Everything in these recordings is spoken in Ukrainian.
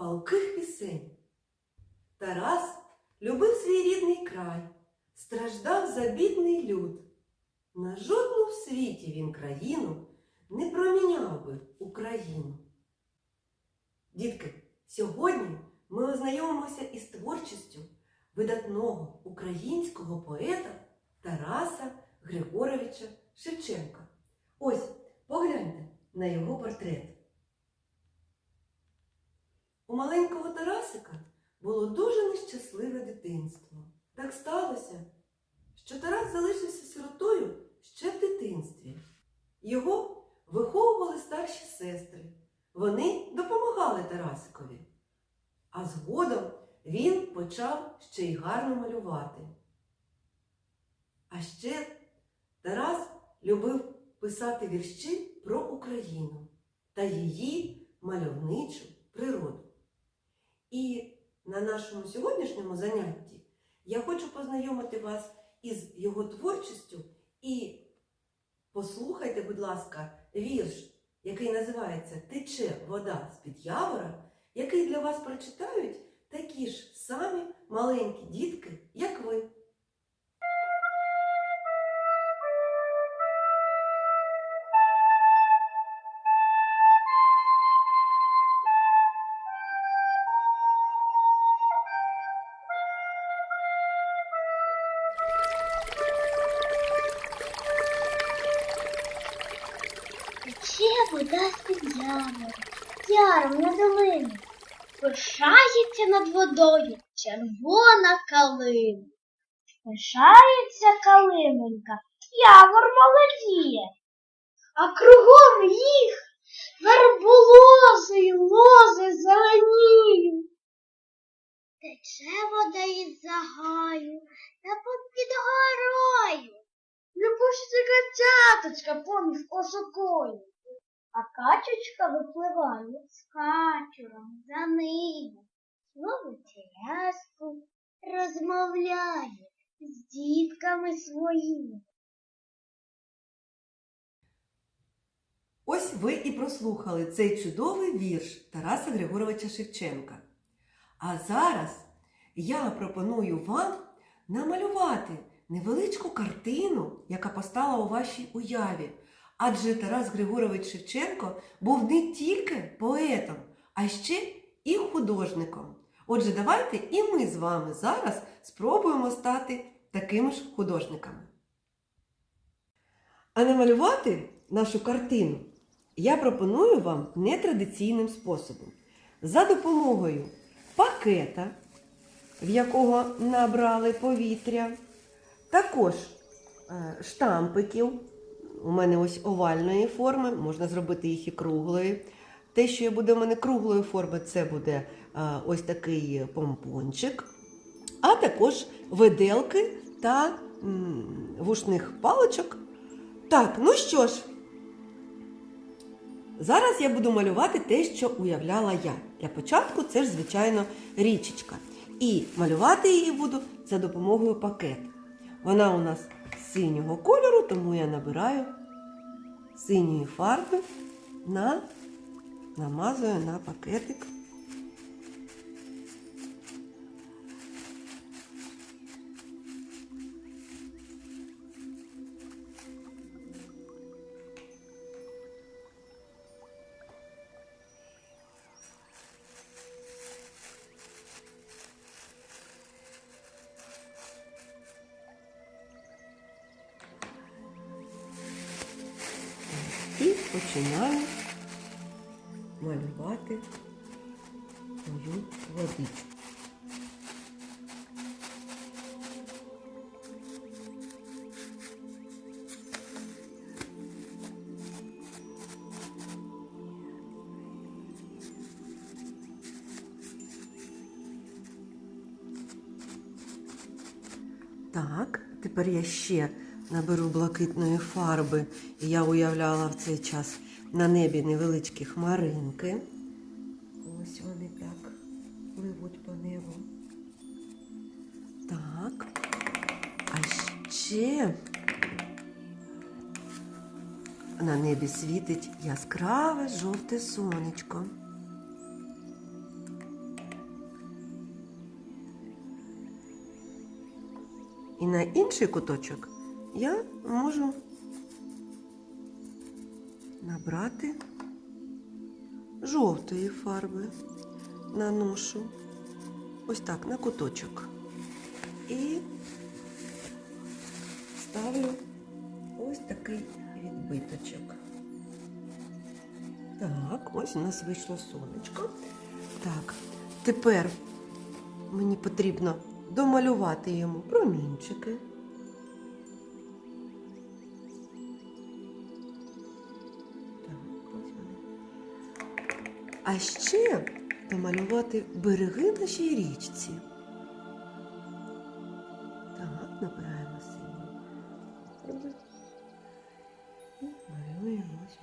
палких пісень. Тарас любив свій рідний край, страждав за бідний люд. На жодну в світі він країну не проміняв би Україну. Дітки, сьогодні ми ознайомимося із творчістю видатного українського поета Тараса Григоровича Шевченка. Ось, погляньте на його портрет. У маленького Тарасика було дуже нещасливе дитинство. Так сталося, що Тарас залишився сиротою ще в дитинстві. Його виховували старші сестри. Вони допомагали Тарасикові. А згодом він почав ще й гарно малювати. А ще Тарас любив писати вірші про Україну та її мальовничу природу. І на нашому сьогоднішньому занятті я хочу познайомити вас із його творчістю і послухайте, будь ласка, вірш, який називається Тече вода з-під явора, який для вас прочитають такі ж самі маленькі дітки, як ви. Вода з-під яром, на долину. Пишається над водою червона калина. Пишається калинонька, явор молодіє. А кругом їх верболози й лози зеленіють. Тече вода із загаю та попід горою. Любушиться качаточка поміж осокою. А качечка випливає з качуром за ним. Ловить рязку, розмовляє з дітками своїми. Ось ви і прослухали цей чудовий вірш Тараса Григоровича Шевченка. А зараз я пропоную вам намалювати невеличку картину, яка постала у вашій уяві. Адже Тарас Григорович Шевченко був не тільки поетом, а ще і художником. Отже, давайте і ми з вами зараз спробуємо стати такими ж художниками. А намалювати нашу картину я пропоную вам нетрадиційним способом. За допомогою пакета, в якого набрали повітря, також е, штампиків. У мене ось овальної форми, можна зробити їх і круглої. Те, що буде у мене круглої форми, це буде е, ось такий помпончик, а також виделки та вушних паличок. Так, ну що ж, зараз я буду малювати те, що уявляла я. Для початку це ж, звичайно, річечка. І малювати її буду за допомогою пакета. Вона у нас синього кольору, тому я набираю синьої фарби на намазую на пакетик. Починаю малювати мою водичку. Так, тепер я ще наберу блакитної фарби. І я уявляла в цей час на небі невеличкі хмаринки. Ось вони так пливуть по небу. Так. А ще на небі світить яскраве жовте сонечко. І на інший куточок я можу набрати жовтої фарби, наношу ось так на куточок. І ставлю ось такий відбиточок. Так, ось у нас вийшло сонечко. Так, тепер мені потрібно домалювати йому промінчики. А ще домалювати береги нашій річці. Так, набираємо фарби і малюємо наша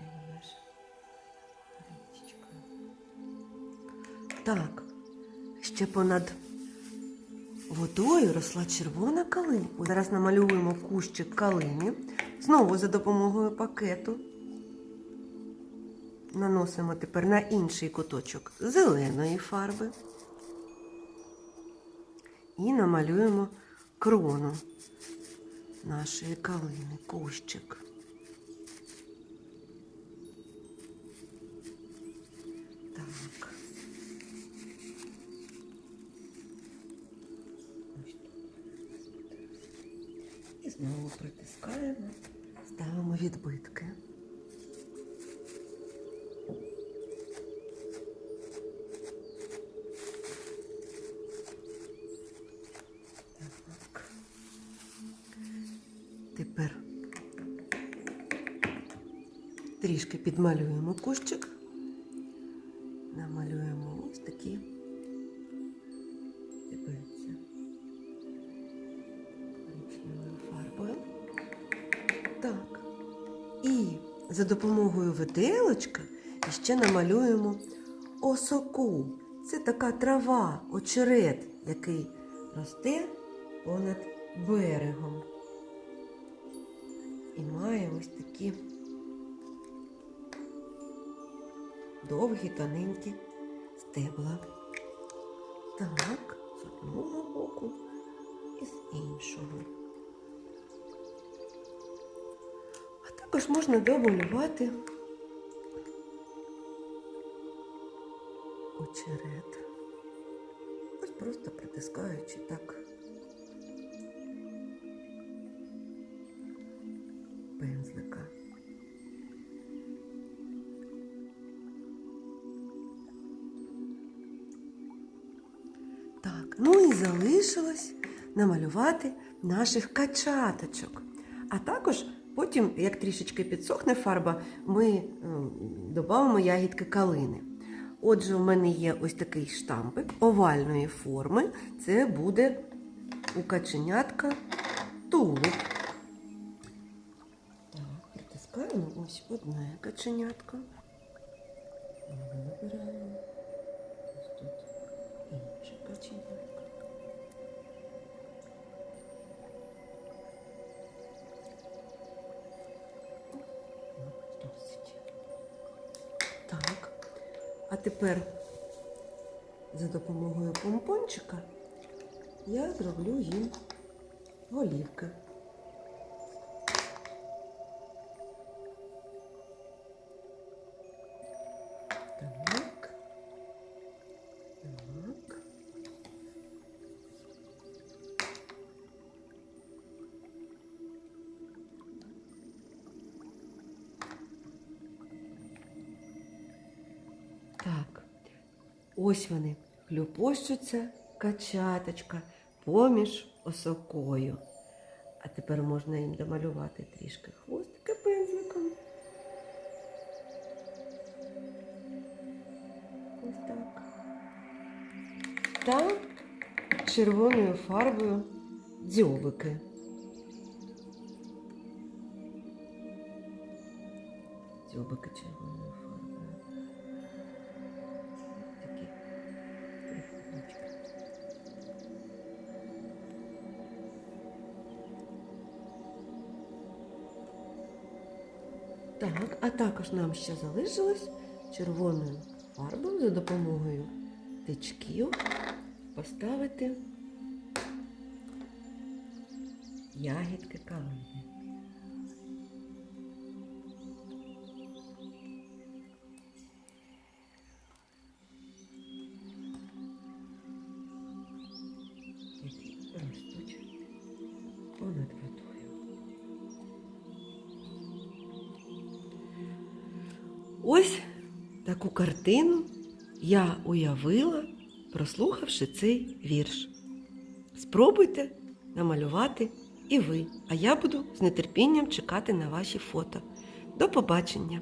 річечка. Так, ще понад водою росла червона калина. Зараз намалюємо кущик калини. Знову за допомогою пакету. Наносимо тепер на інший куточок зеленої фарби. І намалюємо крону нашої калини, кущик. Так. І знову притискаємо, ставимо відбитки. Трішки підмалюємо кущик. Намалюємо ось такі дивіться, коричневою фарбою. Так. І за допомогою виделочка ще намалюємо осоку. Це така трава, очерет, який росте понад берегом. І має ось такі довгі, тоненькі стебла. Так, з одного боку і з іншого. А також можна домалювати очерет. Ось просто притискаючи так Так, ну і залишилось намалювати наших качаточок. А також потім, як трішечки підсохне фарба, ми додамо ягідки калини. Отже, у мене є ось такий штампик овальної форми. Це буде у каченятка тулуб. Так, притискаємо ось одне каченятко. Вибираємо. А тепер за допомогою помпончика я зроблю їм голівки. Ось вони хлюпощуться качаточка поміж осокою. А тепер можна їм домалювати трішки хвостики пензликом. Ось так. Та червоною фарбою дзьобики. Дзьобики червоною фарбою. А також нам ще залишилось червоною фарбою за допомогою тичків поставити ягідки калини. Ось таку картину я уявила, прослухавши цей вірш. Спробуйте намалювати і ви, а я буду з нетерпінням чекати на ваші фото. До побачення!